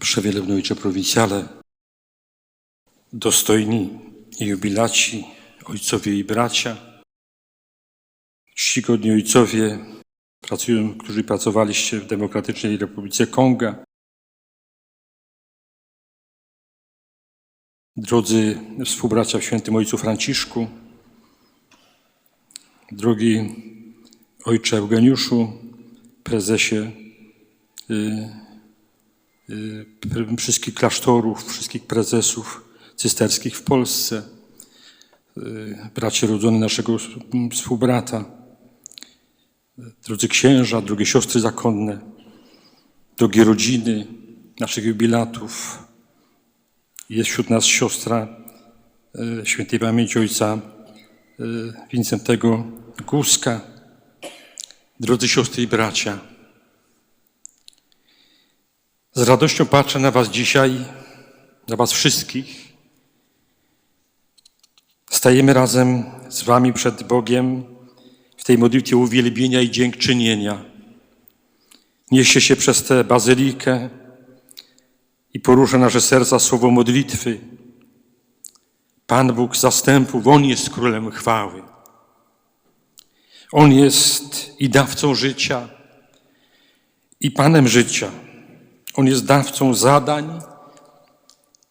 Przewielebny Ojcze Prowincjale, dostojni jubilaci, ojcowie i bracia, czcigodni ojcowie, pracują, którzy pracowaliście w Demokratycznej Republice Konga, drodzy współbracia w Świętym Ojcu Franciszku, drogi Ojcze Eugeniuszu, prezesie y, y, wszystkich klasztorów, wszystkich prezesów cysterskich w Polsce, y, bracie rodzony naszego współbrata, drodzy księża, drogie siostry zakonne, drogie rodziny naszych jubilatów. Jest wśród nas siostra y, świętej pamięci ojca y, Wincentego Guska. Drodzy siostry i bracia, z radością patrzę na Was dzisiaj, na Was wszystkich. Stajemy razem z Wami przed Bogiem w tej modlitwie uwielbienia i dziękczynienia. Niesie się przez tę bazylikę i porusza nasze serca słowo modlitwy. Pan Bóg zastępów, On jest królem chwały. On jest i dawcą życia, i Panem życia. On jest dawcą zadań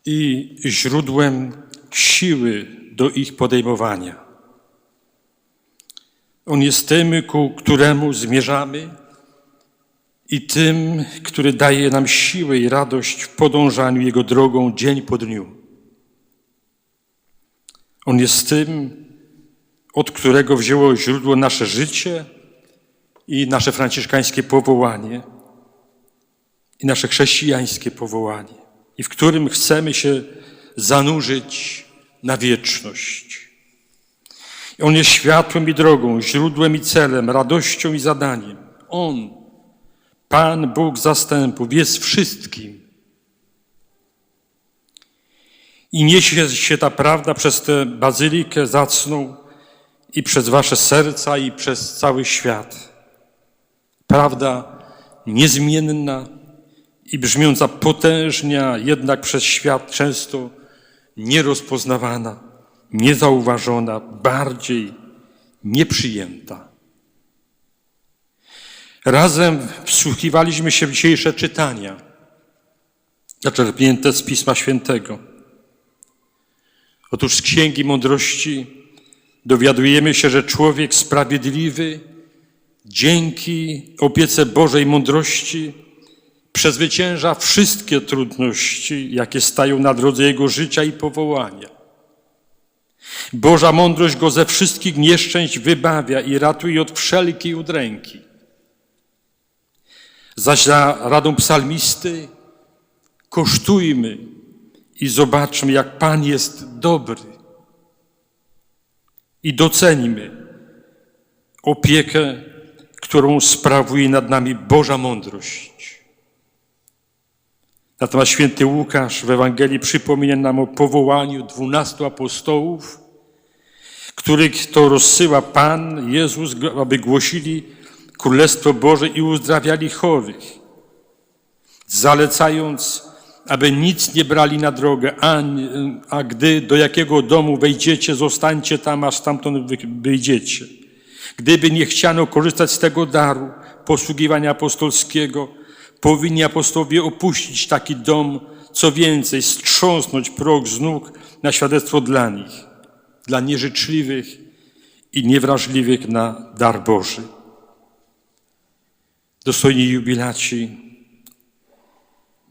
i źródłem siły do ich podejmowania. On jest tym, ku któremu zmierzamy i tym, który daje nam siłę i radość w podążaniu Jego drogą dzień po dniu. On jest tym, od którego wzięło źródło nasze życie i nasze franciszkańskie powołanie – i nasze chrześcijańskie powołanie, i w którym chcemy się zanurzyć na wieczność. I On jest światłem i drogą, źródłem i celem, radością i zadaniem. On, Pan Bóg zastępów, jest wszystkim. I niesie się ta prawda przez tę bazylikę zacną i przez wasze serca i przez cały świat. Prawda niezmienna, i brzmiąca potężnie, jednak przez świat często nierozpoznawana, niezauważona, bardziej nieprzyjęta. Razem wsłuchiwaliśmy się w dzisiejsze czytania, zaczerpnięte z Pisma Świętego. Otóż z Księgi Mądrości dowiadujemy się, że człowiek sprawiedliwy dzięki opiece Bożej mądrości przezwycięża wszystkie trudności, jakie stają na drodze jego życia i powołania. Boża mądrość go ze wszystkich nieszczęść wybawia i ratuje od wszelkiej udręki. Zaś za radą psalmisty kosztujmy i zobaczmy, jak Pan jest dobry. I docenimy opiekę, którą sprawuje nad nami Boża mądrość. Natomiast święty Łukasz w Ewangelii przypomina nam o powołaniu dwunastu apostołów, których to rozsyła Pan Jezus, aby głosili Królestwo Boże i uzdrawiali chorych, zalecając, aby nic nie brali na drogę, a, a gdy do jakiego domu wejdziecie, zostańcie tam, aż stamtąd wyjdziecie. Gdyby nie chciano korzystać z tego daru posługiwania apostolskiego, Powinni apostołowie opuścić taki dom, co więcej, strząsnąć prog z nóg na świadectwo dla nich, dla nieżyczliwych i niewrażliwych na dar Boży. Dostojni jubilaci,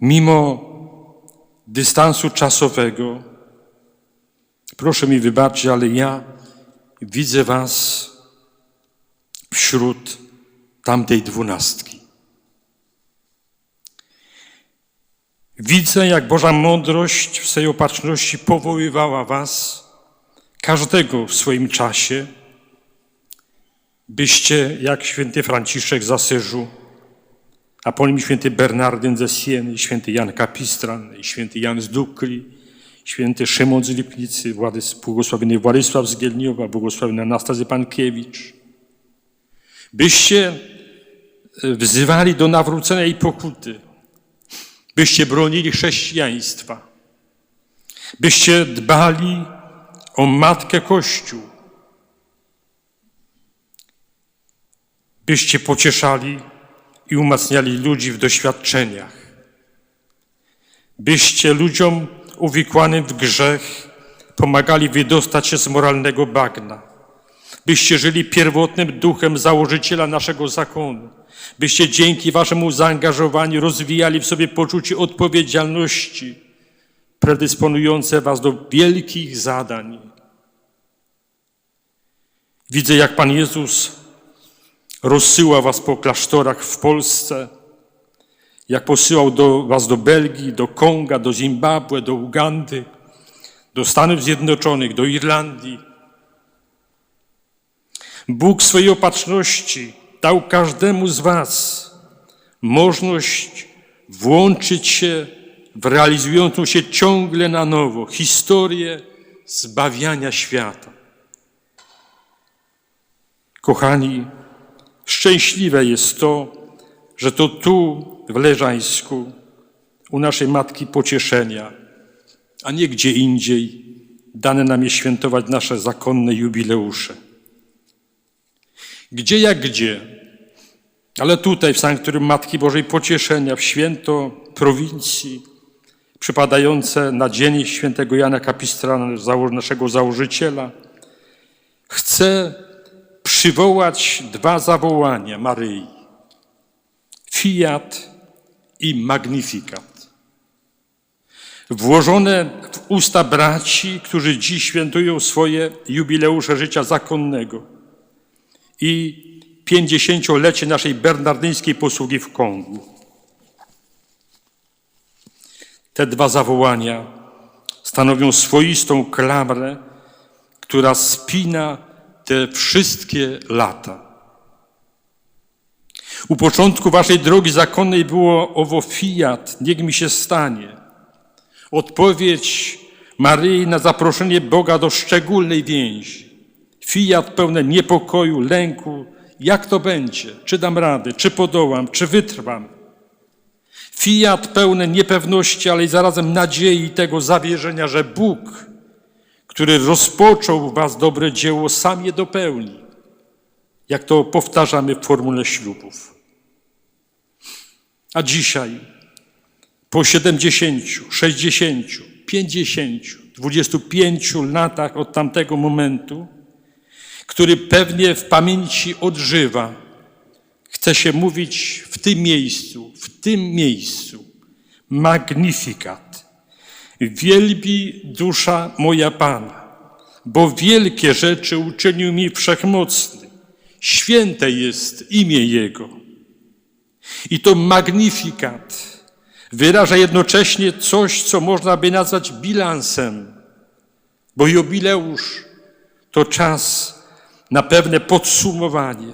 mimo dystansu czasowego, proszę mi wybaczyć, ale ja widzę Was wśród tamtej dwunastki. Widzę, jak Boża mądrość w swej opatrzności powoływała Was, każdego w swoim czasie, byście, jak święty Franciszek z Asyżu, a po nim święty Bernardyn ze Sieny, święty Jan Kapistran, święty Jan z Dukli, święty Szymon z Lipnicy, Władys, błogosławiony Władysław z Gielniowa, błogosławiony Anastazy Pankiewicz. byście e, wzywali do nawrócenia i pokuty, byście bronili chrześcijaństwa, byście dbali o Matkę Kościół, byście pocieszali i umacniali ludzi w doświadczeniach, byście ludziom uwikłanym w grzech pomagali wydostać się z moralnego bagna, byście żyli pierwotnym duchem założyciela naszego zakonu, byście dzięki waszemu zaangażowaniu rozwijali w sobie poczucie odpowiedzialności, predysponujące was do wielkich zadań. Widzę, jak Pan Jezus rozsyła was po klasztorach w Polsce, jak posyłał do was do Belgii, do Konga, do Zimbabwe, do Ugandy, do Stanów Zjednoczonych, do Irlandii. Bóg swojej opatrzności dał każdemu z was możliwość włączyć się w realizującą się ciągle na nowo historię zbawiania świata. Kochani, szczęśliwe jest to, że to tu, w Leżańsku, u naszej Matki Pocieszenia, a nie gdzie indziej, dane nam jest świętować nasze zakonne jubileusze. Gdzie jak gdzie, ale tutaj w Sanktuarium Matki Bożej Pocieszenia, w święto prowincji, przypadające na dzień świętego Jana Kapistrana, naszego założyciela, chcę przywołać dwa zawołania Maryi: Fiat i Magnifikat. Włożone w usta braci, którzy dziś świętują swoje jubileusze życia zakonnego i pięćdziesięciolecie naszej bernardyńskiej posługi w Kongu. Te dwa zawołania stanowią swoistą klamrę, która spina te wszystkie lata. U początku waszej drogi zakonnej było owo fiat, niech mi się stanie. Odpowiedź Maryi na zaproszenie Boga do szczególnej więzi. Fiat pełne niepokoju, lęku. Jak to będzie? Czy dam radę? Czy podołam? Czy wytrwam? Fiat pełne niepewności, ale i zarazem nadziei tego zawierzenia, że Bóg który rozpoczął w was dobre dzieło, sam je dopełni, jak to powtarzamy w formule ślubów. A dzisiaj, po 70, 60, 50, 25 latach od tamtego momentu, który pewnie w pamięci odżywa, chce się mówić w tym miejscu, w tym miejscu, magnifikat Wielbi dusza moja Pana, bo wielkie rzeczy uczynił mi wszechmocny. Święte jest imię Jego. I to magnifikat wyraża jednocześnie coś, co można by nazwać bilansem, bo jubileusz to czas na pewne podsumowanie,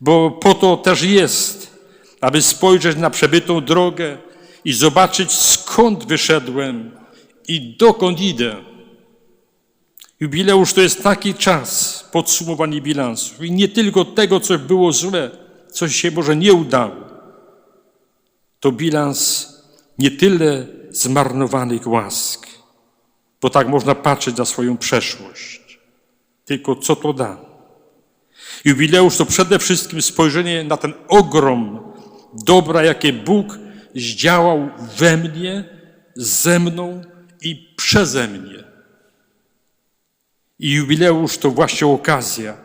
bo po to też jest, aby spojrzeć na przebytą drogę, i zobaczyć, skąd wyszedłem i dokąd idę. Jubileusz to jest taki czas podsumowania bilansu. I nie tylko tego, co było złe, co się może nie udało. To bilans nie tyle zmarnowanych łask, bo tak można patrzeć na swoją przeszłość, tylko co to da. Jubileusz to przede wszystkim spojrzenie na ten ogrom dobra, jakie Bóg zdziałał we mnie, ze mną i przeze mnie. I jubileusz to właśnie okazja,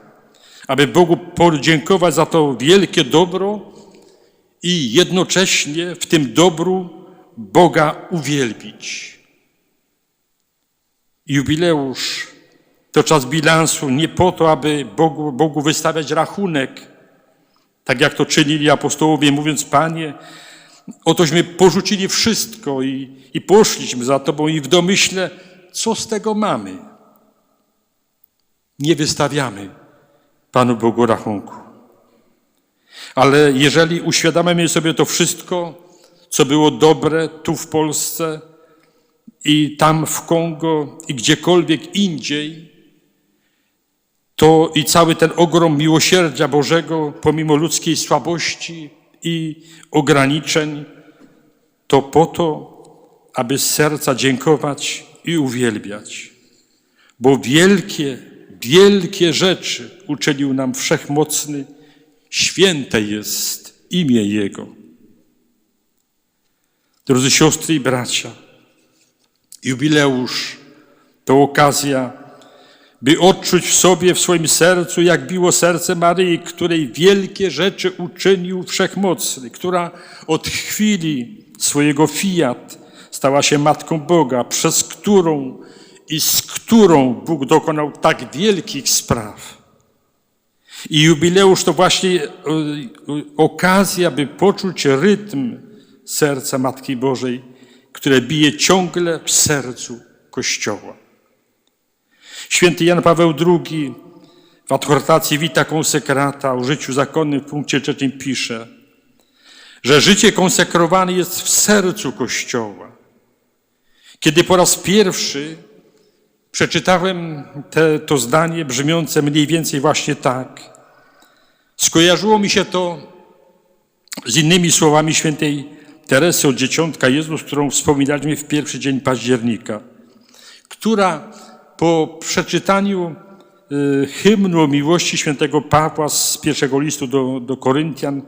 aby Bogu podziękować za to wielkie dobro i jednocześnie w tym dobru Boga uwielbić. Jubileusz to czas bilansu nie po to, aby Bogu, Bogu wystawiać rachunek, tak jak to czynili apostołowie, mówiąc: Panie, Otośmy porzucili wszystko i, i poszliśmy za Tobą i w domyśle, co z tego mamy? Nie wystawiamy Panu Bogu rachunku. Ale jeżeli uświadamiamy sobie to wszystko, co było dobre tu w Polsce i tam w Kongo i gdziekolwiek indziej, to i cały ten ogrom miłosierdzia Bożego, pomimo ludzkiej słabości i ograniczeń, to po to, aby z serca dziękować i uwielbiać. Bo wielkie, wielkie rzeczy uczynił nam wszechmocny, święte jest imię Jego. Drodzy siostry i bracia, jubileusz to okazja, by odczuć w sobie, w swoim sercu, jak biło serce Maryi, której wielkie rzeczy uczynił Wszechmocny, która od chwili swojego fiat stała się Matką Boga, przez którą i z którą Bóg dokonał tak wielkich spraw. I jubileusz to właśnie e, okazja, by poczuć rytm serca Matki Bożej, które bije ciągle w sercu Kościoła. Święty Jan Paweł II w adhortacji Vita Consecrata o życiu zakonnym w punkcie trzecim pisze, że życie konsekrowane jest w sercu Kościoła. Kiedy po raz pierwszy przeczytałem te, to zdanie brzmiące mniej więcej właśnie tak, skojarzyło mi się to z innymi słowami świętej Teresy od Dzieciątka Jezus, którą wspominaliśmy w pierwszy dzień października, która po przeczytaniu y, hymnu miłości świętego Pawła z pierwszego listu do, do Koryntian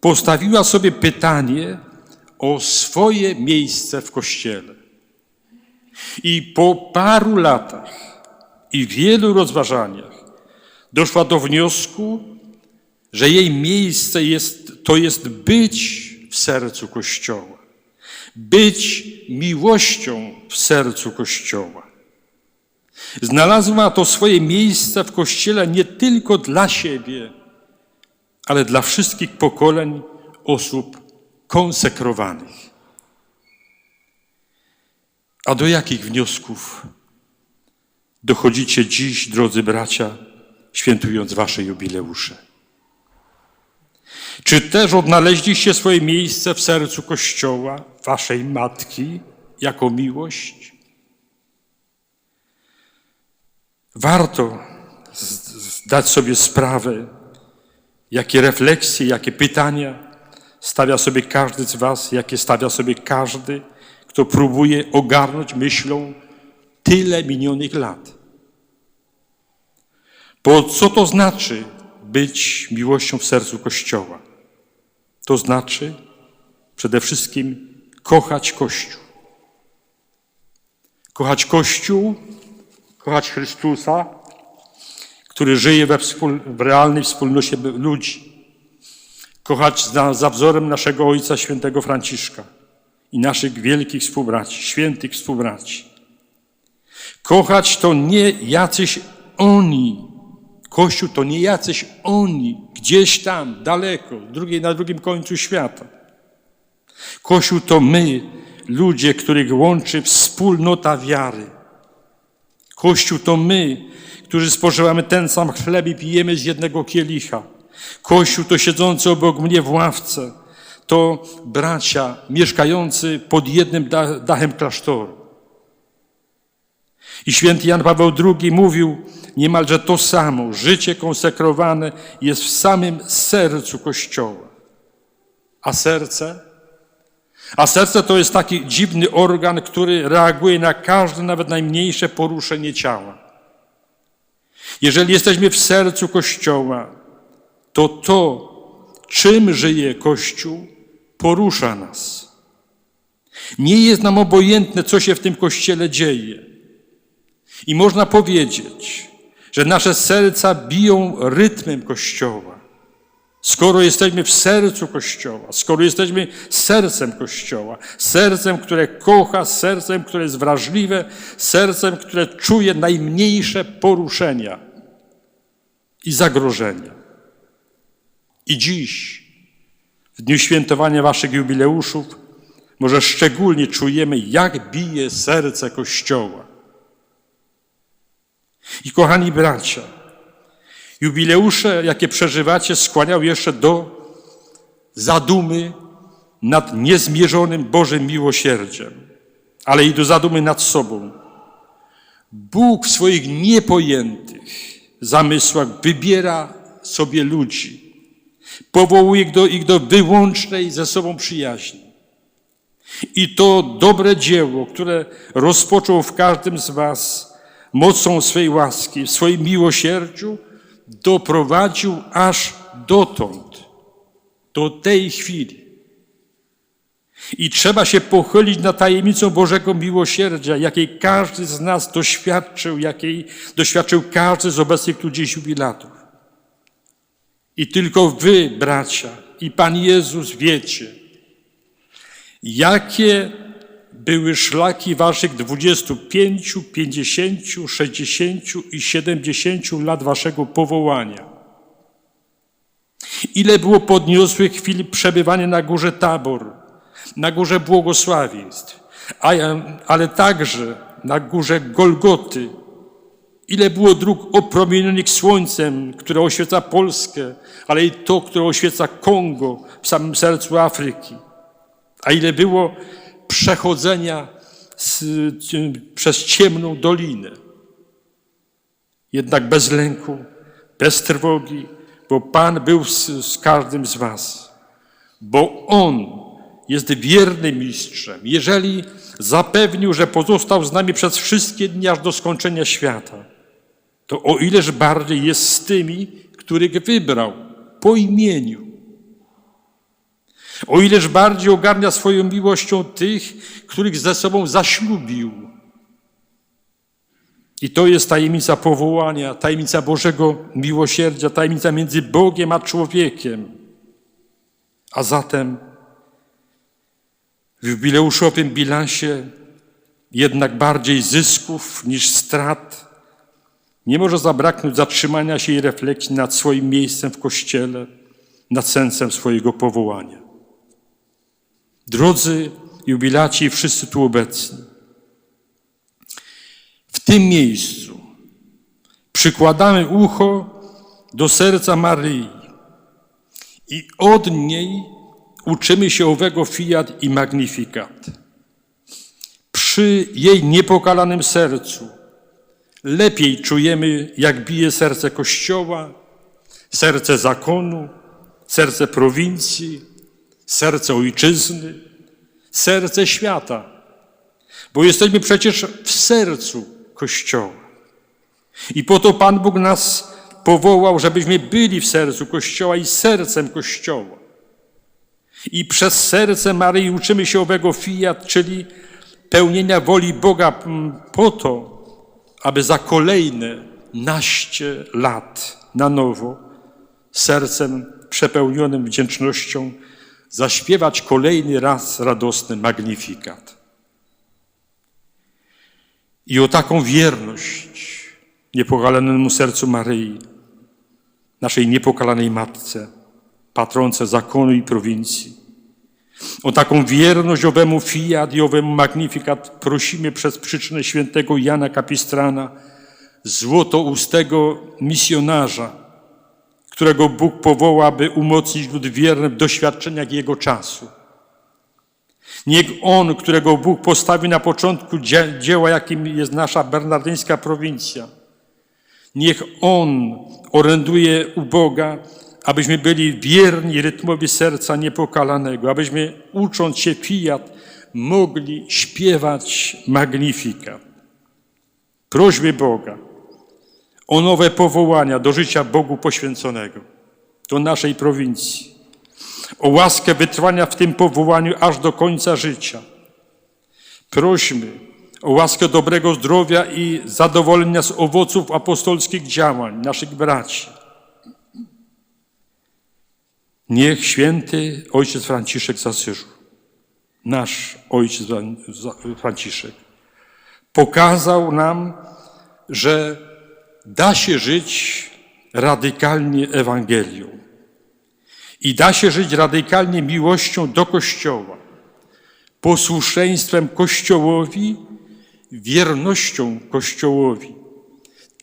postawiła sobie pytanie o swoje miejsce w Kościele. I po paru latach i wielu rozważaniach doszła do wniosku, że jej miejsce jest, to jest być w sercu Kościoła, być miłością w sercu Kościoła. Znalazła to swoje miejsce w Kościele nie tylko dla siebie, ale dla wszystkich pokoleń osób konsekrowanych. A do jakich wniosków dochodzicie dziś, drodzy bracia, świętując wasze jubileusze? Czy też odnaleźliście swoje miejsce w sercu Kościoła, waszej matki, jako miłość? Warto zdać sobie sprawę, jakie refleksje, jakie pytania stawia sobie każdy z Was, jakie stawia sobie każdy, kto próbuje ogarnąć myślą tyle minionych lat. Bo co to znaczy być miłością w sercu Kościoła? To znaczy przede wszystkim kochać Kościół. Kochać Kościół kochać Chrystusa, który żyje we wspól, w realnej wspólnocie ludzi. Kochać za, za wzorem naszego Ojca Świętego Franciszka i naszych wielkich współbraci, świętych współbraci. Kochać to nie jacyś oni. Kościół to nie jacyś oni, gdzieś tam, daleko, drugiej, na drugim końcu świata. Kościół to my, ludzie, których łączy wspólnota wiary. Kościół to my, którzy spożywamy ten sam chleb i pijemy z jednego kielicha. Kościół to siedzący obok mnie w ławce. To bracia mieszkający pod jednym dachem klasztoru. I święty Jan Paweł II mówił niemalże to samo. Życie konsekrowane jest w samym sercu Kościoła. A serce a serce to jest taki dziwny organ, który reaguje na każde, nawet najmniejsze poruszenie ciała. Jeżeli jesteśmy w sercu Kościoła, to to, czym żyje Kościół, porusza nas. Nie jest nam obojętne, co się w tym Kościele dzieje. I można powiedzieć, że nasze serca biją rytmem Kościoła. Skoro jesteśmy w sercu Kościoła, skoro jesteśmy sercem Kościoła, sercem, które kocha, sercem, które jest wrażliwe, sercem, które czuje najmniejsze poruszenia i zagrożenia. I dziś, w dniu świętowania Waszych jubileuszów, może szczególnie czujemy, jak bije serce Kościoła. I kochani bracia, Jubileusze, jakie przeżywacie, skłaniał jeszcze do zadumy nad niezmierzonym Bożym miłosierdziem, ale i do zadumy nad sobą. Bóg w swoich niepojętych, zamysłach wybiera sobie ludzi, powołuje ich do, ich do wyłącznej ze sobą przyjaźni. I to dobre dzieło, które rozpoczął w każdym z Was mocą swej łaski, w swoim miłosierdziu, doprowadził aż dotąd, do tej chwili. I trzeba się pochylić nad tajemnicą Bożego miłosierdzia, jakiej każdy z nas doświadczył, jakiej doświadczył każdy z obecnych tu dziś jubilatów. I tylko wy, bracia, i Pan Jezus wiecie, jakie były szlaki waszych 25, 50, 60 i 70 lat waszego powołania. Ile było podniosłych chwil przebywania na górze Tabor, na górze błogosławieństw, ale także na górze Golgoty. Ile było dróg opromienionych słońcem, które oświeca Polskę, ale i to, które oświeca Kongo w samym sercu Afryki. A ile było przechodzenia z, przez ciemną dolinę. Jednak bez lęku, bez trwogi, bo Pan był z, z każdym z Was. Bo On jest wiernym mistrzem. Jeżeli zapewnił, że pozostał z nami przez wszystkie dni aż do skończenia świata, to o ileż bardziej jest z tymi, których wybrał po imieniu. O ileż bardziej ogarnia swoją miłością tych, których ze sobą zaślubił. I to jest tajemnica powołania, tajemnica Bożego miłosierdzia, tajemnica między Bogiem a człowiekiem. A zatem w jubileuszowym bilansie jednak bardziej zysków niż strat nie może zabraknąć zatrzymania się i refleksji nad swoim miejscem w Kościele, nad sensem swojego powołania. Drodzy jubilaci i wszyscy tu obecni, w tym miejscu przykładamy ucho do serca Maryi i od niej uczymy się owego fiat i magnifikat. Przy jej niepokalanym sercu lepiej czujemy, jak bije serce Kościoła, serce zakonu, serce prowincji, serce ojczyzny, serce świata, bo jesteśmy przecież w sercu Kościoła. I po to Pan Bóg nas powołał, żebyśmy byli w sercu Kościoła i sercem Kościoła. I przez serce Maryi uczymy się owego fiat, czyli pełnienia woli Boga po to, aby za kolejne naście lat na nowo sercem przepełnionym wdzięcznością zaśpiewać kolejny raz radosny magnifikat. I o taką wierność niepokalanemu sercu Maryi, naszej niepokalanej Matce, patronce zakonu i prowincji, o taką wierność owemu fiat i owemu magnifikat prosimy przez przyczynę świętego Jana Kapistrana, złotoustego misjonarza, którego Bóg powoła, by umocnić lud wierny w doświadczeniach Jego czasu. Niech On, którego Bóg postawi na początku dzieła, jakim jest nasza bernardyńska prowincja, niech On oręduje u Boga, abyśmy byli wierni rytmowi serca niepokalanego, abyśmy ucząc się fiat, mogli śpiewać magnifikat. Prośby Boga o nowe powołania do życia Bogu poświęconego, do naszej prowincji, o łaskę wytrwania w tym powołaniu aż do końca życia. Prośmy o łaskę dobrego zdrowia i zadowolenia z owoców apostolskich działań naszych braci. Niech święty ojciec Franciszek z Asyżu, nasz ojciec Franciszek, pokazał nam, że da się żyć radykalnie Ewangelią. I da się żyć radykalnie miłością do Kościoła, posłuszeństwem Kościołowi, wiernością Kościołowi.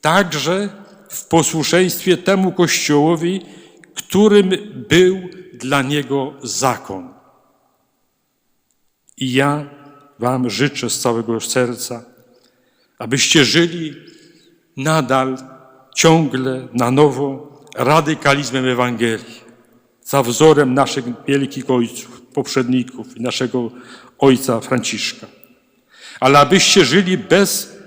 Także w posłuszeństwie temu Kościołowi, którym był dla niego zakon. I ja Wam życzę z całego serca, abyście żyli nadal ciągle na nowo radykalizmem Ewangelii, za wzorem naszych wielkich ojców, poprzedników i naszego ojca Franciszka. Ale abyście żyli bez,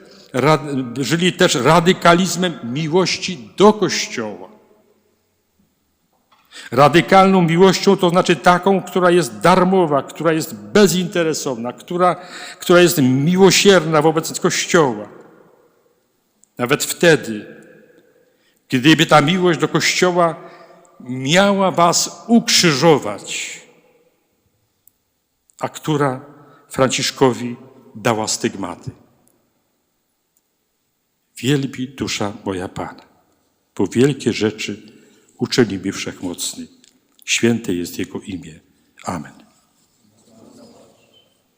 żyli też radykalizmem miłości do Kościoła. Radykalną miłością to znaczy taką, która jest darmowa, która jest bezinteresowna, która, która jest miłosierna wobec Kościoła. Nawet wtedy, gdyby ta miłość do Kościoła miała was ukrzyżować, a która Franciszkowi dała stygmaty. Wielbi dusza moja Pana, bo wielkie rzeczy uczyni mi wszechmocny. Święte jest Jego imię. Amen.